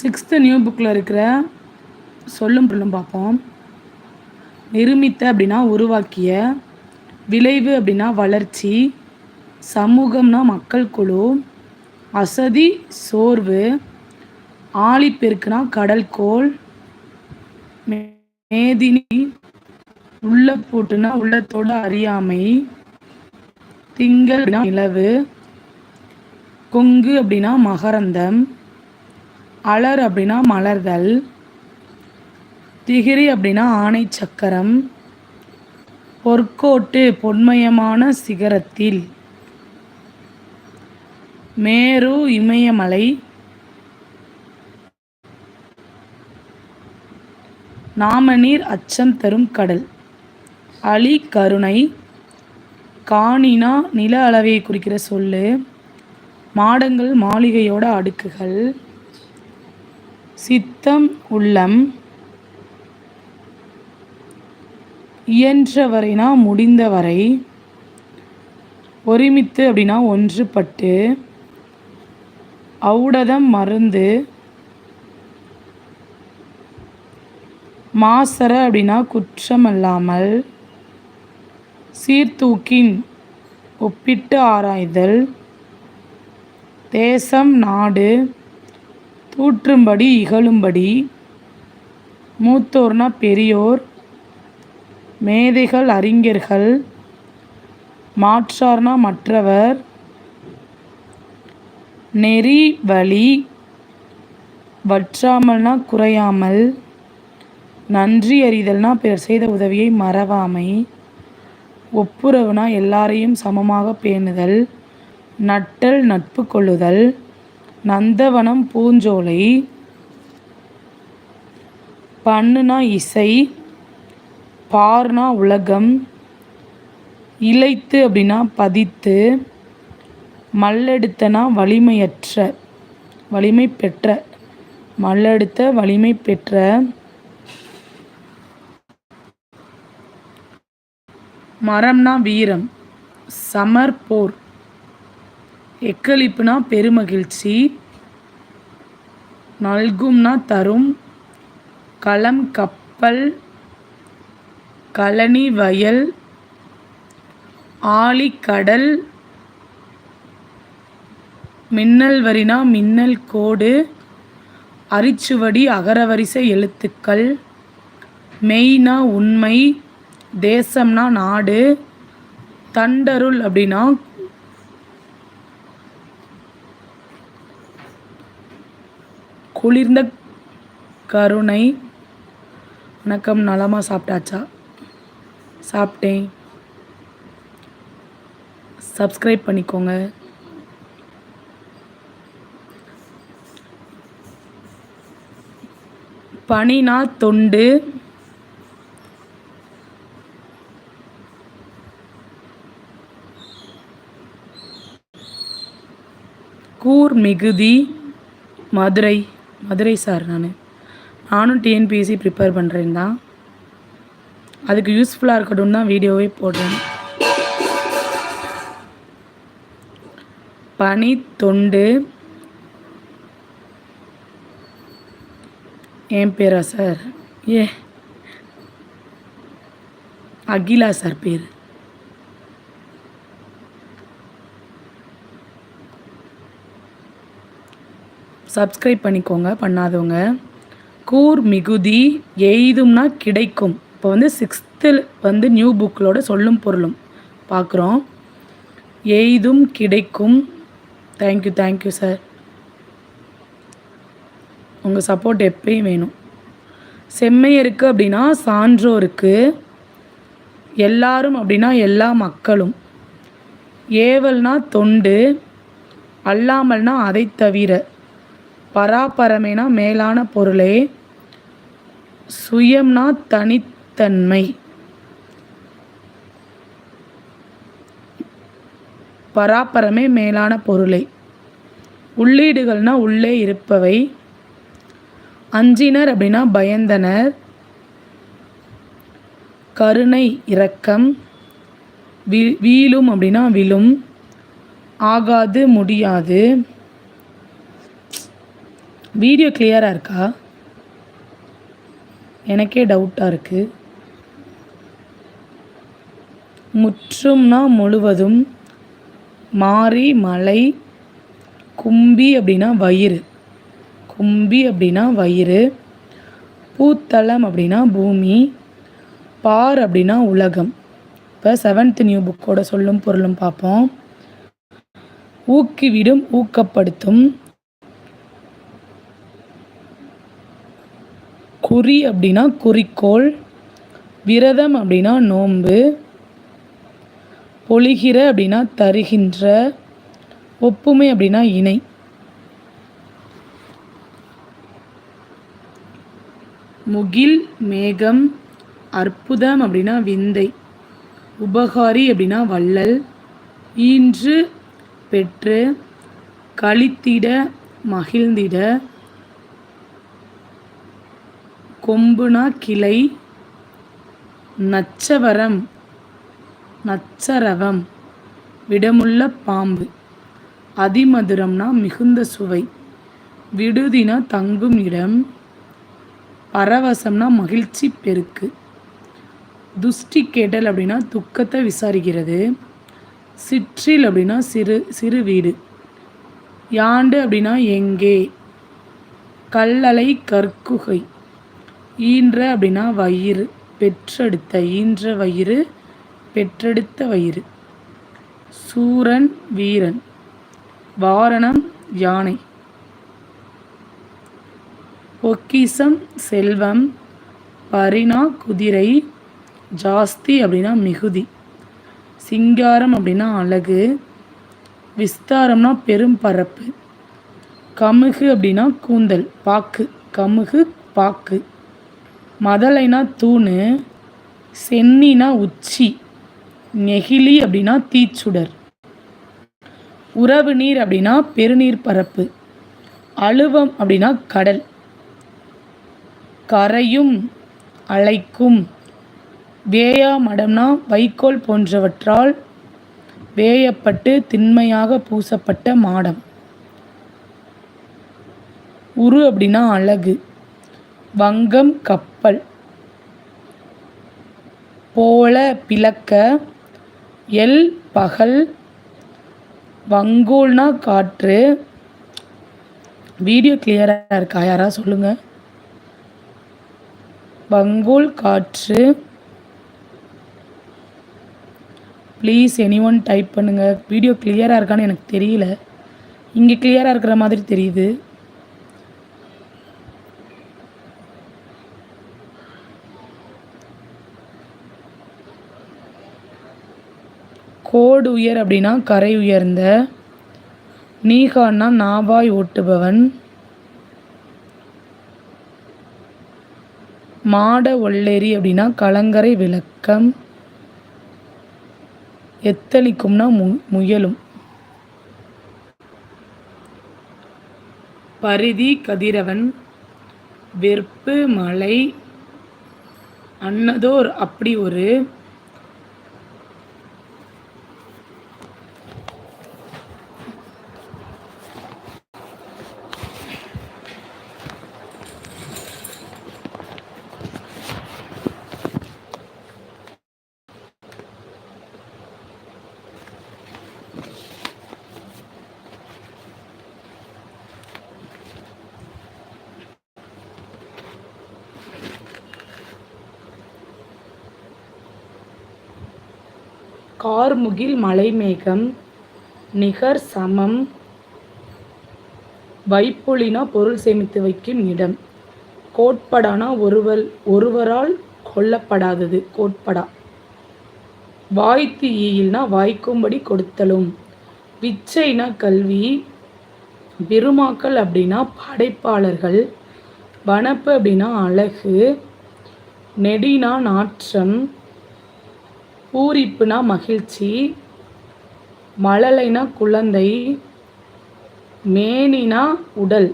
Sixth new புக்கில் இருக்கிற சொல்லும் பொருளும் பார்ப்போம். நிருமித்த அப்படின்னா உருவாக்கிய விளைவு அப்படின்னா வளர்ச்சி சமூகம்னா மக்கள் குழு அசதி சோர்வு ஆழிப்பெருக்குனா கடல்கோள் மேதினி உள்ள பூட்டுனா உள்ளத்தோட அறியாமை திங்கள் நிலவு கொங்கு அப்படின்னா மகரந்தம் அலர் அப்படின்னா மலர்கள் திகிரி அப்படின்னா ஆணை சக்கரம் பொற்கோட்டு பொன்மயமான சிகரத்தில் மேரு இமயமலை நாமநீர் அச்சம் தரும் கடல் அலி கருணை காணினா நில அளவை குறிக்கிற சொல்லு மாடங்கள் மாளிகையோட அடுக்குகள் சித்தம் உள்ளம் இயன்றவரைனா முடிந்தவரை ஒருமித்து அப்படின்னா ஒன்றுபட்டு ஔடதம் மருந்து மாசர அப்படின்னா குற்றமல்லாமல் சீர்தூக்கின் ஒப்பிட்டு ஆராய்தல் தேசம் நாடு தூற்றும்படி இகழும்படி. மூத்தோர்னா பெரியோர் மேதைகள் அறிஞர்கள் மாற்றார்னா மற்றவர். நெறி வழி வற்றாமல்னா குறையாமல். நன்றி அறிதல்னா பிறர் செய்த உதவியை மறவாமை. ஒப்புரவுனா எல்லாரையும் சமமாக பேணுதல். நட்டல் நட்பு கொள்ளுதல். நந்தவனம் பூஞ்சோலை பண்ணுனா இசை பார்னா உலகம் இழைத்து அப்படின்னா பதித்து மல்லெடுத்தனா வலிமையற்ற வலிமை பெற்ற மல்லெடுத்த வலிமை பெற்ற மரம்னா வீரம் சமர் போர் எக்களிப்புனா பெருமகிழ்ச்சி நல்கும்னா தரும். களம் கப்பல் கழனி வயல் ஆழிக்கடல் மின்னல் வரினா மின்னல் கோடு அரிச்சுவடி அகரவரிசை எழுத்துக்கள். மெய்னா உண்மை தேசம்னா நாடு தண்டருள் அப்படின்னா குளிர்ந்த கருணை. வணக்கம் நலமாக சாப்பிட்டாச்சா? சாப்பிட்டேன். சப்ஸ்கிரைப் பண்ணிக்கோங்க. பனினா தொண்டு. கூர் மிகுதி மதுரை. மதுரை சார் நான். நானும் டிஎன்பிஎஸ்சி ப்ரிப்பேர் பண்ணுறேன் தான். அதுக்கு யூஸ்ஃபுல்லாக இருக்கட்டும் தான் வீடியோவே போடுறேன். பனி தொண்டு. என் பேரா சார்? ஏ. அகிலா சார் பேர். சப்ஸ்கிரைப் பண்ணிக்கோங்க பண்ணாதவங்க. கூர் மிகுதி எய்தும்னா கிடைக்கும். இப்போ வந்து சிக்ஸ்த்தில் வந்து நியூ புக்கிலோட சொல்லும் பொருளும் பார்க்குறோம் எய்தும் கிடைக்கும். Thank you thank you sir உங்கள் சப்போர்ட் எப்பயும் வேணும். செம்மையருக்கு அப்படின்னா சான்றோருக்கு எல்லாரும் அப்படின்னா எல்லா மக்களும். ஏவல்னா தொண்டு அல்லாமல்னா அதை தவிர. பராபரமேனா மேலான பொருளே? சுயம்னா தனித்தன்மை. பராபரமே மேலான பொருளை. உள்ளீடுகள்னா உள்ளே இருப்பவை. அஞ்சினர் அப்படின்னா பயந்தனர். கருணை இரக்கம். வீ வீழும் அப்படின்னா விழும். ஆகாது முடியாது. வீடியோ கிளியராக இருக்கா? எனக்கே டவுட்டாக இருக்குது முற்றும்னா முழுவதும் மாறி மலை கும்பி அப்படின்னா வயிறு. கும்பி அப்படின்னா வயிறு. பூத்தளம் அப்படின்னா பூமி. பார் அப்படின்னா உலகம். இப்போ செவன்த் நியூ புக்கோட சொல்லும் பொருளும் பார்ப்போம். ஊக்கிவிடும் ஊக்கப்படுத்தும். குறி அப்படின்னா குறிக்கோள் விரதம் அப்படின்னா நோன்பு பொழிகிற அப்படின்னா தருகின்ற ஒப்புமை அப்படின்னா இணை. முகில் மேகம் அற்புதம் அப்படின்னா விந்தை உபகாரி அப்படின்னா வள்ளல் ஈன்று பெற்று கழித்திட மகிழ்ந்திட கொம்புனா கிளை நச்சவரம் நச்சரவம் விடமுள்ள பாம்பு. அதிமதுரம்னா மிகுந்த சுவை. விடுதினா தங்கும் இடம். பரவசம்னா மகிழ்ச்சி பெருக்கு. துஷ்டி கேட்டல் அப்படின்னா துக்கத்தை விசாரிக்கிறது. சிற்றில் அப்படின்னா சிறு சிறு வீடு. யாண்டு அப்படின்னா எங்கே. கல்லலை கற்குகை. ஈன்ற அப்படின்னா வயிறு பெற்றெடுத்த ஈன்ற வயிறு பெற்றெடுத்த வயிறு. சூரன் வீரன். வாரணம் யானை. பொக்கிசம் செல்வம். பரினா குதிரை. ஜாஸ்தி அப்படின்னா மிகுதி. சிங்காரம் அப்படின்னா அழகு. விஸ்தாரம்னா பெரும் பரப்பு. கமுகு அப்படின்னா கூந்தல் பாக்கு. கமுகு பாக்கு. மதலைனா தூணு சென்னினா உச்சி நெகிழி அப்படின்னா தீச்சுடர். உறவு நீர் அப்படின்னா பெருநீர் பரப்பு. அழுவம் அப்படின்னா கடல். கரையும் அழைக்கும் வேயா மடம்னா வைக்கோல் போன்றவற்றால் வேயப்பட்டு திண்மையாக பூசப்பட்ட மாடம். உரு அப்படின்னா அழகு. வங்கம் கப்பல். போல பிளக்க எல் பகல். வங்கோல்னா காற்று. வீடியோ கிளியராக இருக்கா? யாராவது சொல்லுங்கள் வங்கோல் காற்று. ப்ளீஸ் எனி ஒன் டைப் பண்ணுங்கள் வீடியோ கிளியராக இருக்கான்னு எனக்கு தெரியல. இங்கே கிளியராக இருக்கிற மாதிரி தெரியுது. கோடு உயர் அப்படின்னா கரை உயர்ந்த நீகான்னா நாபாய் ஓட்டுபவன் மாட ஒள்ளேரி அப்படின்னா கலங்கரை விளக்கம் எத்தளிக்கும்னா மு முயலும். பரிதி கதிரவன் வெறுப்பு மலை அன்னதோர் அப்படி ஒரு கார்முகில் மலைமேகம் நிகர் சமம் வைப்புலினா பொருள் சேமித்து வைக்கும் இடம். கோட்படானா ஒருவர் ஒருவரால் கொல்லப்படாதது கோட்படா. வாய்த்து ஈயில்னா வாய்க்கும்படி கொடுத்தலும். விச்சைனா கல்வி பெருமாக்கள் அப்படின்னா படைப்பாளர்கள் வனப்பு அப்படின்னா அழகு நெடினா நாற்றம் பூரிப்புனா மகிழ்ச்சி மழலைனா குழந்தை மேனினா உடல்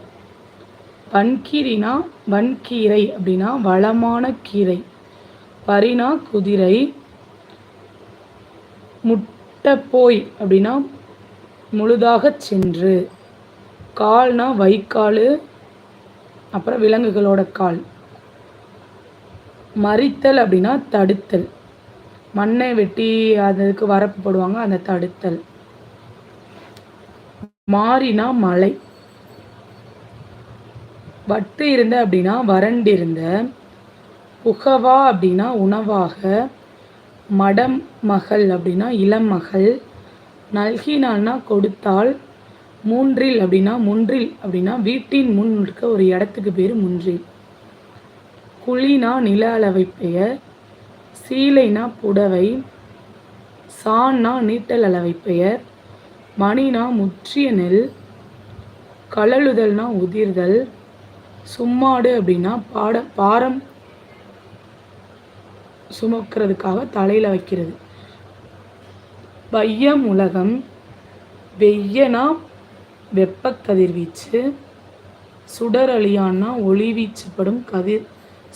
வன்கீரினா வன்கீரை அப்படின்னா வளமான கீரை பரினா குதிரை முட்டைப்போய் அப்படின்னா முழுதாக சென்று கால்னா வைக்கால் அப்புறம் விலங்குகளோட கால் மறித்தல் அப்படின்னா தடுத்தல். மண்ணை வெட்டி அதுக்கு வரப்பு போடுவாங்க அந்த தடுத்தல். மாறினா மலை வட்டு இருந்த அப்படின்னா வறண்டிருந்த புகவா அப்படின்னா உணவாக. மடம் மகள் அப்படின்னா இளம் மகள். நல்கினால்னா கொடுத்தால் மூன்றில் அப்படின்னா முன்றில் அப்படின்னா வீட்டின் முன் இருக்க ஒரு இடத்துக்கு பேர் முன்றில். குழினா நில அளவை பெயர். சீலைனா புடவை சான்னா நீட்டல் அளவை பெயர் மணினா முற்றிய நெல் கழலுதல்னா உதிர்தல் சும்மாடு அப்படின்னா பாட பாரம் சுமக்கிறதுக்காக தலையில் வைக்கிறது. வையம் உலகம் வெய்யனா வெப்ப கதிர்வீச்சு சுடரழியான்னா ஒளி வீச்சுப்படும் கதிர்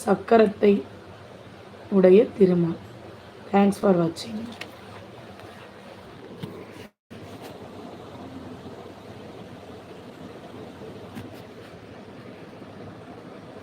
சக்கரத்தை உடைய திருமால் தேங்க்ஸ் ஃபார் வாட்சிங்